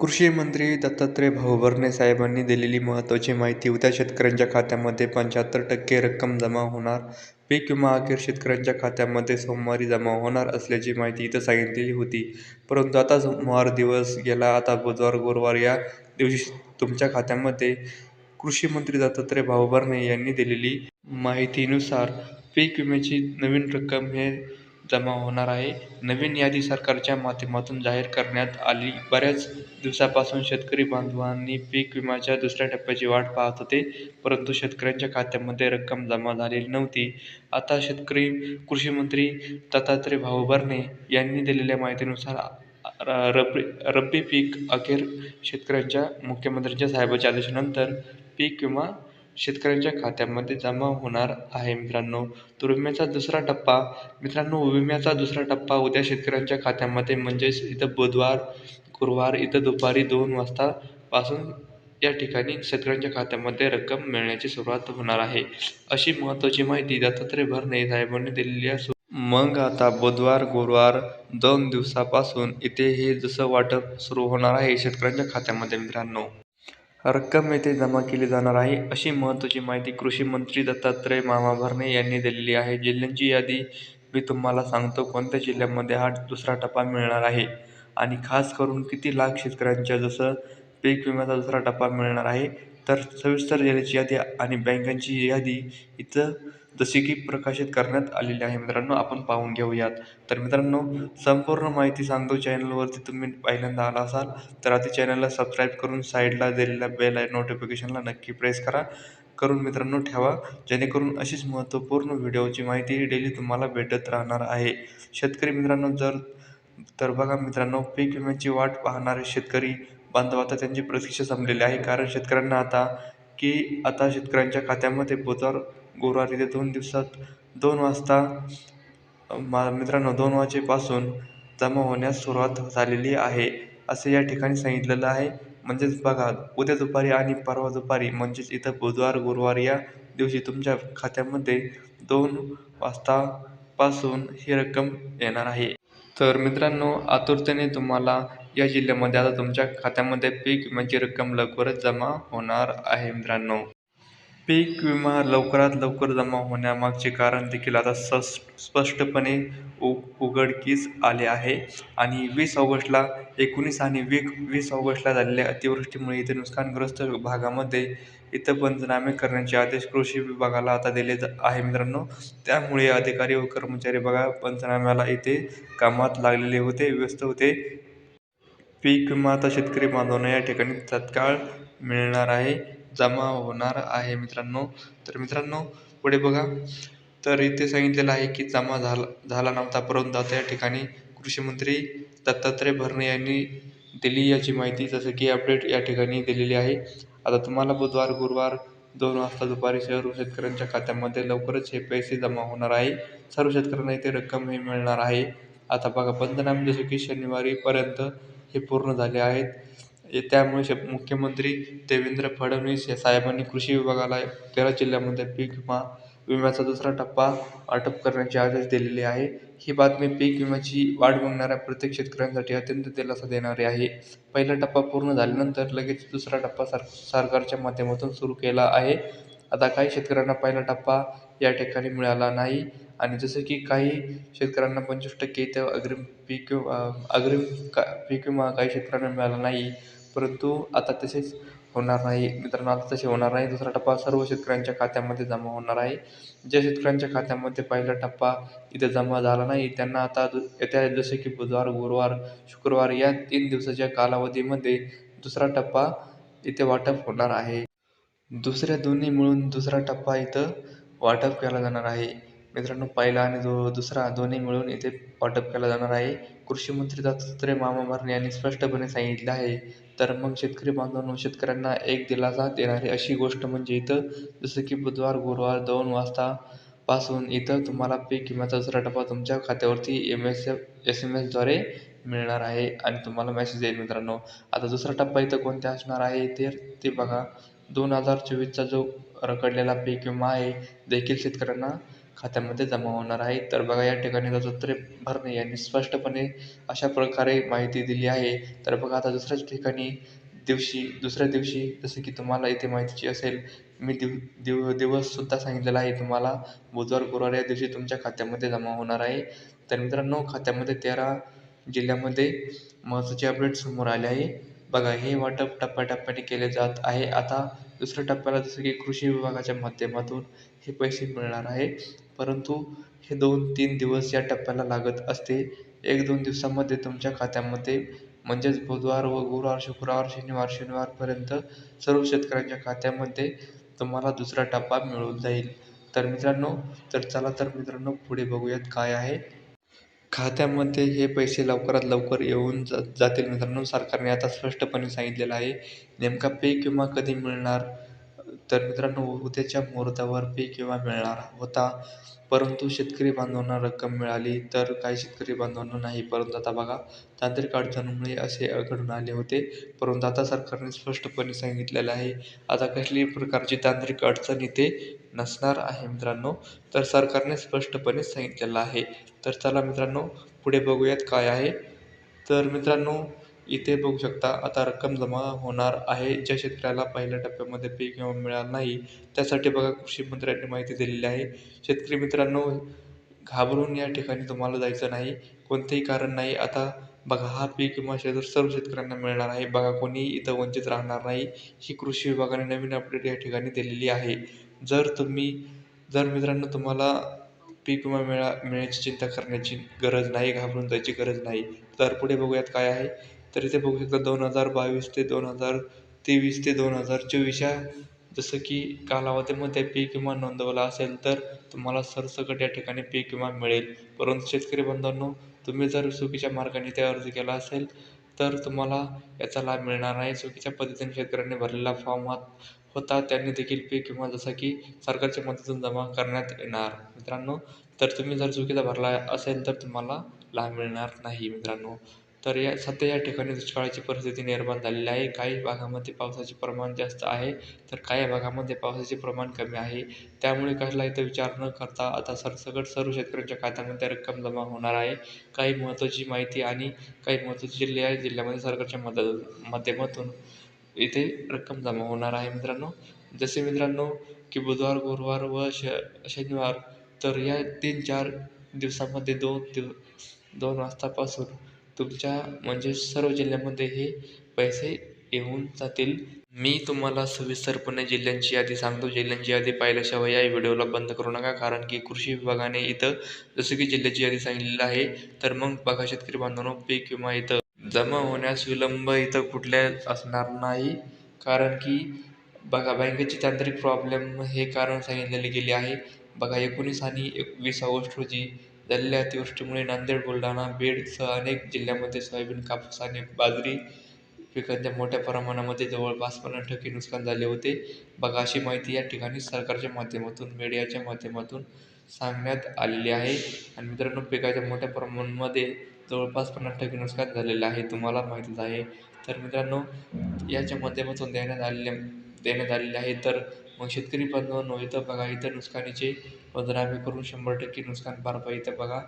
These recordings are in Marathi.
कृषी मंत्री दत्तात्रय भाऊ भरणे साहेबांनी दिलेली महत्त्वाची माहिती उद्या शेतकऱ्यांच्या खात्यामध्ये पंच्याहत्तर टक्के रक्कम जमा होणार. पीक विमा अखेर शेतकऱ्यांच्या खात्यामध्ये सोमवारी जमा होणार असल्याची माहिती इथं सांगितलेली होती. परंतु आता सोमवार दिवस गेला आता बुधवार गुरुवार या दिवशी तुमच्या खात्यामध्ये कृषी मंत्री दत्तात्रय भाऊ भरणे यांनी दिलेली माहितीनुसार पीक विम्याची नवीन रक्कम हे जमा होणार आहे. नवीन यादी सरकारच्या माध्यमातून जाहीर करण्यात आली. बऱ्याच दिवसापासून शेतकरी बांधवांनी पीक विम्याच्या दुसऱ्या टप्प्याची वाट पाहत होते परंतु शेतकऱ्यांच्या खात्यामध्ये रक्कम जमा झालेली नव्हती. आता शेतकरी कृषीमंत्री दत्तात्रय भाऊ भरणे यांनी दिलेल्या माहितीनुसार र- रब्बी रब्बी पीक अखेर शेतकऱ्यांच्या मुख्यमंत्र्यांच्या साहेबाच्या आदेशानंतर पीक विमा शेतकऱ्यांच्या खात्यामध्ये जमा होणार आहे मित्रांनो. तर विम्याचा दुसरा टप्पा मित्रांनो विम्याचा दुसरा टप्पा उद्या शेतकऱ्यांच्या खात्यामध्ये म्हणजेच इथं बुधवार गुरुवार इथं दुपारी दोन वाजता पासून या ठिकाणी शेतकऱ्यांच्या खात्यामध्ये रक्कम मिळण्याची सुरुवात होणार आहे. अशी महत्त्वाची माहिती दत्तात्रय भरणे साहेबांनी दिलेली असून मग आता बुधवार गुरुवार दोन दिवसापासून इथे हे जसं वाटप सुरू होणार आहे शेतकऱ्यांच्या खात्यामध्ये मित्रांनो. रक्कम येथे जमा केली जाणार आहे अशी महत्त्वाची माहिती कृषी मंत्री दत्तात्रय मामा भरणे यांनी दिलेली आहे. जिल्ह्यांची यादी मी तुम्हाला सांगतो कोणत्या जिल्ह्यामध्ये हा दुसरा टप्पा मिळणार आहे? आणि खास करून किती लाख शेतकऱ्यांच्या जसं पीक विम्याचा दुसरा टप्पा मिळणार आहे तर सविस्तर जिल्ह्याची यादी आणि बँकांची यादी इथं जसे की प्रकाशित करण्यात आलेले आहे. मित्रांनो आपण पाहून घेऊयात. तर मित्रांनो संपूर्ण माहिती सांगतो चॅनलवरती. तुम्ही पहिल्यांदा आला असाल तर आधी चॅनलला सबस्क्राईब करून साईडला दिलेल्या बेल आहे नोटिफिकेशनला नक्की प्रेस करा. करून मित्रांनो ठेवा जेणेकरून अशीच महत्त्वपूर्ण व्हिडिओची माहिती डेली तुम्हाला भेटत राहणार आहे. शेतकरी मित्रांनो जर तर बघा मित्रांनो पीक विम्याची वाट पाहणारे शेतकरी बांधव आता त्यांची प्रतीक्षा संपलेली आहे. कारण शेतकऱ्यांना आता की आता शेतकऱ्यांच्या खात्यामध्ये बुधवार गुरुवारी ते दोन दिवसात दोन वाजता मा मित्रांनो दोन वाजेपासून जमा होण्यास सुरुवात झालेली आहे असे या ठिकाणी सांगितलेलं आहे. म्हणजेच बघा उद्या दुपारी आणि परवा दुपारी म्हणजेच इथं बुधवार गुरुवार या दिवशी तुमच्या खात्यामध्ये दोन वाजतापासून ही रक्कम येणार आहे. तर मित्रांनो आतुरतेने तुम्हाला या जिल्ह्यामध्ये आता तुमच्या खात्यामध्ये पीक विम्याची रक्कम लवकरच जमा होणार आहे मित्रांनो. पीक विमा लवकरात लवकर जमा होण्यामागचे कारण देखील आता सस स्पष्टपणे उ उघडकीस आले आहे. आणि वीस ऑगस्टला एकोणीस आणि वीक वीस ऑगस्टला झालेल्या अतिवृष्टीमुळे इथे नुकसानग्रस्त भागामध्ये इथं पंचनामे करण्याचे आदेश कृषी विभागाला आता दिले जा आहे मित्रांनो. त्यामुळे अधिकारी व कर्मचारी बघा पंचनाम्याला इथे कामात लागलेले होते व्यस्त होते. पीक विमा आता शेतकरी बांधवांना या ठिकाणी तत्काळ मिळणार आहे. जमा होणार आहे मित्रांनो. तर मित्रांनो पुढे बघा. तर इथे सांगितलेलं आहे की जमा झाला झाला नव्हता परंतु आता या ठिकाणी कृषीमंत्री दत्तात्रय भरणे यांनी दिली याची माहिती जसं की अपडेट या ठिकाणी दिलेली आहे. आता तुम्हाला बुधवार गुरुवार दोन वाजता दुपारी सर्व शेतकऱ्यांच्या खात्यामध्ये लवकरच हे पैसे जमा होणार आहे. सर्व शेतकऱ्यांना इथे रक्कम हे मिळणार आहे. आता बघा पंचनामे जसे की शनिवारीपर्यंत हे पूर्ण झाले आहेत. त्यामुळे श मुख्यमंत्री देवेंद्र फडणवीस या साहेबांनी कृषी विभागाला तेरा जिल्ह्यामध्ये पीक विमा विम्याचा दुसरा टप्पा वाटप करण्याचे आदेश दिलेले आहे. ही बातमी पीक विम्याची वाट बघणाऱ्या प्रत्येक शेतकऱ्यांसाठी अत्यंत दिलासा देणारी आहे. पहिला टप्पा पूर्ण झाल्यानंतर लगेच दुसरा टप्पा सर सरकारच्या माध्यमातून सुरू केला आहे. आता काही शेतकऱ्यांना पहिला टप्पा या ठिकाणी मिळाला नाही. आणि जसं की काही शेतकऱ्यांना पंचवीस टक्के इथं अग्रिम पीक अग्रिम का पीक विमा काही शेतकऱ्यांना मिळाला नाही. परंतु आता तसेच होणार नाही. मित्रांनो आता तसे होणार नाही. दुसरा टप्पा सर्व शेतकऱ्यांच्या खात्यामध्ये जमा होणार आहे. ज्या शेतकऱ्यांच्या खात्यामध्ये पहिला टप्पा इथे जमा झाला नाही त्यांना आता दु- येत्या जसे की बुधवार गुरुवार शुक्रवार या तीन दिवसाच्या कालावधीमध्ये दुसरा टप्पा इथे वाटप होणार आहे. दुसऱ्या दोन्ही मिळून दुसरा टप्पा इथं वाटप केला जाणार आहे. मित्रांनो पहिला आणि दो दुसरा दोन्ही मिळून इथे वाटप केला जाणार आहे. कृषी मंत्री दत्तात्रय मामा भरणे यांनी स्पष्टपणे सांगितले आहे. तर मग शेतकरी बांधवांनो शेतकऱ्यांना एक दिलासा देणारी अशी गोष्ट म्हणजे इथं जसं की बुधवार गुरुवार दोन वाजता पासून इथं तुम्हाला पीक विम्याचा दुसरा टप्पा तुमच्या खात्यावरती M S F S M एसद्वारे मिळणार आहे आणि तुम्हाला मेसेज येईल मित्रांनो. आता दुसरा टप्पा इथं कोणत्या असणार आहे ते ते बघा. दोन हजार चोवीसचा जो रखडलेला पीक विमा आहे देखील शेतकऱ्यांना खात्यामध्ये जमा होणार आहे. तर बघा या ठिकाणी दत्तात्रय भरणे यांनी स्पष्टपणे अशा प्रकारे माहिती दिली आहे. तर बघा आता दुसऱ्याच ठिकाणी दिवशी दुसऱ्या दिवशी जसं की तुम्हाला इथे माहितीची असेल मी दिव दिव दिवससुद्धा सांगितलेला आहे. तुम्हाला बुधवार गुरुवार या दिवशी तुमच्या खात्यामध्ये जमा होणार आहे. तर मित्रांनो खात्यामध्ये तेरा जिल्ह्यामध्ये महत्त्वाचे अपडेट समोर आले आहे. बघा हे वाटप टप्प्याटप्प्याने केले जात आहे. आता दुसऱ्या टप्प्याला जसं की कृषी विभागाच्या माध्यमातून हे पैसे मिळणार आहे. परंतु हे दोन तीन दिवस या टप्प्याला लागत असते. एक दोन दिवसामध्ये तुमच्या खात्यामध्ये म्हणजेच बुधवार व गुरुवार शुक्रवार शनिवार शनिवारपर्यंत सर्व शेतकऱ्यांच्या खात्यामध्ये तुम्हाला दुसरा टप्पा मिळून जाईल. तर मित्रांनो तर चला तर मित्रांनो पुढे बघूयात काय आहे. खात्यामध्ये हे पैसे लवकरात लवकर येऊन जा जातील. मित्रांनो सरकारने आता स्पष्टपणे सांगितलेलं आहे. नेमका पीक विमा कधी मिळणार? तर मित्रांनो उद्याच्या मुहूर्तावर पीक विमा मिळणार होता? परंतु शेतकरी बांधवांना रक्कम मिळाली तर काही शेतकरी बांधवांना नाही. परंतु आता बघा तांत्रिक अडचणीमुळे असे घडून आले होते. परंतु आता सरकारने स्पष्टपणे सांगितलेलं आहे. आता कसली प्रकारची तांत्रिक अडचण इथे नसणार आहे मित्रांनो. तर सरकारने स्पष्टपणे सांगितलेलं आहे. तर चला मित्रांनो पुढे बघूयात काय आहे. तर मित्रांनो इथे बघू शकता आता रक्कम जमा होणार आहे. ज्या शेतकऱ्याला पहिल्या टप्प्यामध्ये पीक विमा मिळाला नाही त्यासाठी बघा कृषी मंत्र्यांनी माहिती दिलेली आहे. शेतकरी मित्रांनो घाबरून या ठिकाणी तुम्हाला जायचं नाही. कोणतेही कारण नाही. आता बघा हा पीक विमा शेत सर्व शेतकऱ्यांना मिळणार आहे. बघा कोणी इथं वंचित राहणार नाही. ही कृषी विभागाने नवीन अपडेट या ठिकाणी दिलेली आहे. जर तुम्ही जर मित्रांनो तुम्हाला पीक विमा मिळा मिळण्याची चिंता करण्याची गरज नाही घाबरून जायची गरज नाही तर पुढे बघूयात काय आहे. तर इथे बघू शकता दोन हजार बावीस ते दोन हजार तेवीस ते दोन हजार चोवीस या जसं की कालावधीमध्ये पीक विमा नोंदवला असेल तर तुम्हाला सरसकट या ठिकाणी पीक विमा मिळेल. परंतु शेतकरी बंधांनो तुम्ही जर चुकीच्या मार्गाने ते अर्ज केला असेल तर तुम्हाला याचा लाभ मिळणार नाही. चुकीच्या पद्धतीने शेतकऱ्यांनी भरलेला फॉर्म हा होता त्यांनी देखील पीक किंवा जसं की सरकारच्या मदतीतून जमा करण्यात येणार. मित्रांनो तर तुम्ही जर चुकीचा भरला असेल तर तुम्हाला लाभ मिळणार नाही मित्रांनो. तर या सध्या या ठिकाणी दुष्काळाची परिस्थिती निर्माण झालेली आहे. काही भागामध्ये पावसाचे प्रमाण जास्त आहे. तर काही भागामध्ये पावसाचे प्रमाण कमी आहे. त्यामुळे कसला इथं विचार न करता आता सरसकट सर्व शेतकऱ्यांच्या खात्यामध्ये रक्कम जमा होणार आहे. काही महत्त्वाची माहिती आणि काही महत्त्वाचे जिल्हे आहेत जिल्ह्यामध्ये सरकारच्या मदत माध्यमातून इथे रक्कम जमा होणार आहे मित्रांनो. जसे मित्रांनो की बुधवार गुरुवार व श शनिवार तर या तीन चार दिवसामध्ये दोन दिव दोन वाजतापासून तुमच्या म्हणजे सर्व जिल्ह्यामध्ये हे पैसे येऊन जातील. मी तुम्हाला सविस्तरपणे जिल्ह्यांची यादी सांगतो. जिल्ह्यांची यादी पाहिल्याशिवाय या व्हिडिओला बंद करू नका कारण की कृषी विभागाने इथं जसं की जिल्ह्याची यादी सांगितलेली आहे तर मग बघा शेतकरी बांधवांनो पीक विमा इथं जमा होण्यास विलंब इथं कुठल्या असणार नाही. कारण की बघा बँकेची तांत्रिक प्रॉब्लेम हे कारण सांगितलेले गेले आहे. बघा एकोणीस आणि एकवीस ऑगस्ट रोजी झालेल्या अतिवृष्टीमुळे नांदेड बुलढाणा बीडसह अनेक जिल्ह्यामध्ये सोयाबीन कापूस आणि बाजरी पिकांच्या मोठ्या प्रमाणामध्ये जवळपास पन्नास टक्के नुकसान झाले होते. बघा अशी माहिती या ठिकाणी सरकारच्या माध्यमातून मीडियाच्या माध्यमातून सांगण्यात आलेली आहे. आणि मित्रांनो पिकाच्या मोठ्या प्रमाणामध्ये जवळपास पन्नास टक्के नुकसान झालेलं आहे तुम्हाला माहितीच आहे. तर मित्रांनो याच्या माध्यमातून देण्यात आलेले देण्यात आलेले आहे. तर मग शेतकरी बांधवांनो इथं बघा इथं नुकसानीचे पंचनामे करून शंभर टक्के नुकसान भरपाई इथं बघा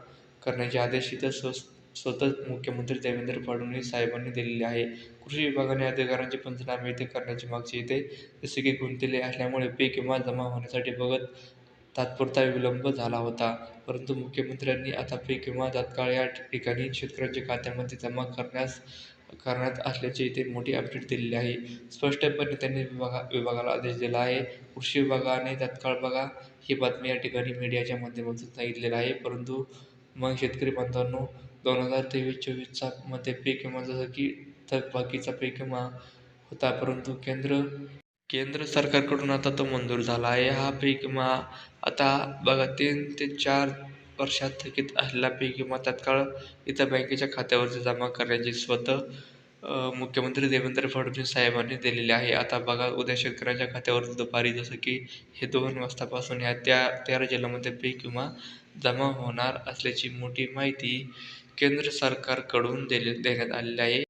करण्याचे आदेश इथं स्व स्वतः मुख्यमंत्री देवेंद्र फडणवीस साहेबांनी दिलेले आहे. कृषी विभागाने अधिकाऱ्यांचे पंचनामे इथे करण्याची मागची इथे. जसे की गुंतलेले असल्यामुळे पीक विमा जमा होण्यासाठी बघत तात्पुरता विलंब झाला होता. परंतु मुख्यमंत्र्यांनी आता पीक विमा तात्काळ या ठिकाणी शेतकऱ्यांच्या खात्यामध्ये जमा करण्यास करण्यात असल्याचे इथे मोठी अपडेट दिलेली आहे. स्पष्टपणे त्यांनी विभागा विभागाला आदेश दिला आहे. कृषी विभागाने तात्काळ बघा ही बातमी या ठिकाणी मीडियाच्या माध्यमातून सांगितलेलं आहे. परंतु मग शेतकरी बांधवांनो दोन हजार तेवीस चोवीसचा मध्ये पीक विमा जसं की थकबाकीचा पीक विमा होता परंतु केंद्र केंद्र सरकारकडून आता तो मंजूर झाला आहे. हा पीक विमा आता बघा तीन ते चार वर्षात थकीत असलेला पीक विमा तात्काळ इथं बँकेच्या खात्यावरती जमा करण्याची स्वतः मुख्यमंत्री देवेंद्र फडणवीस साहेबांनी दिलेली आहे. आता बघा उद्या शेतकऱ्यांच्या खात्यावरती दुपारी जसं की हे दोन वाजतापासून ह्या त्या तेरा जिल्ह्यामध्ये पीक विमा जमा होणार असल्याची मोठी माहिती केंद्र सरकारकडून दिले देण्यात आलेली आहे.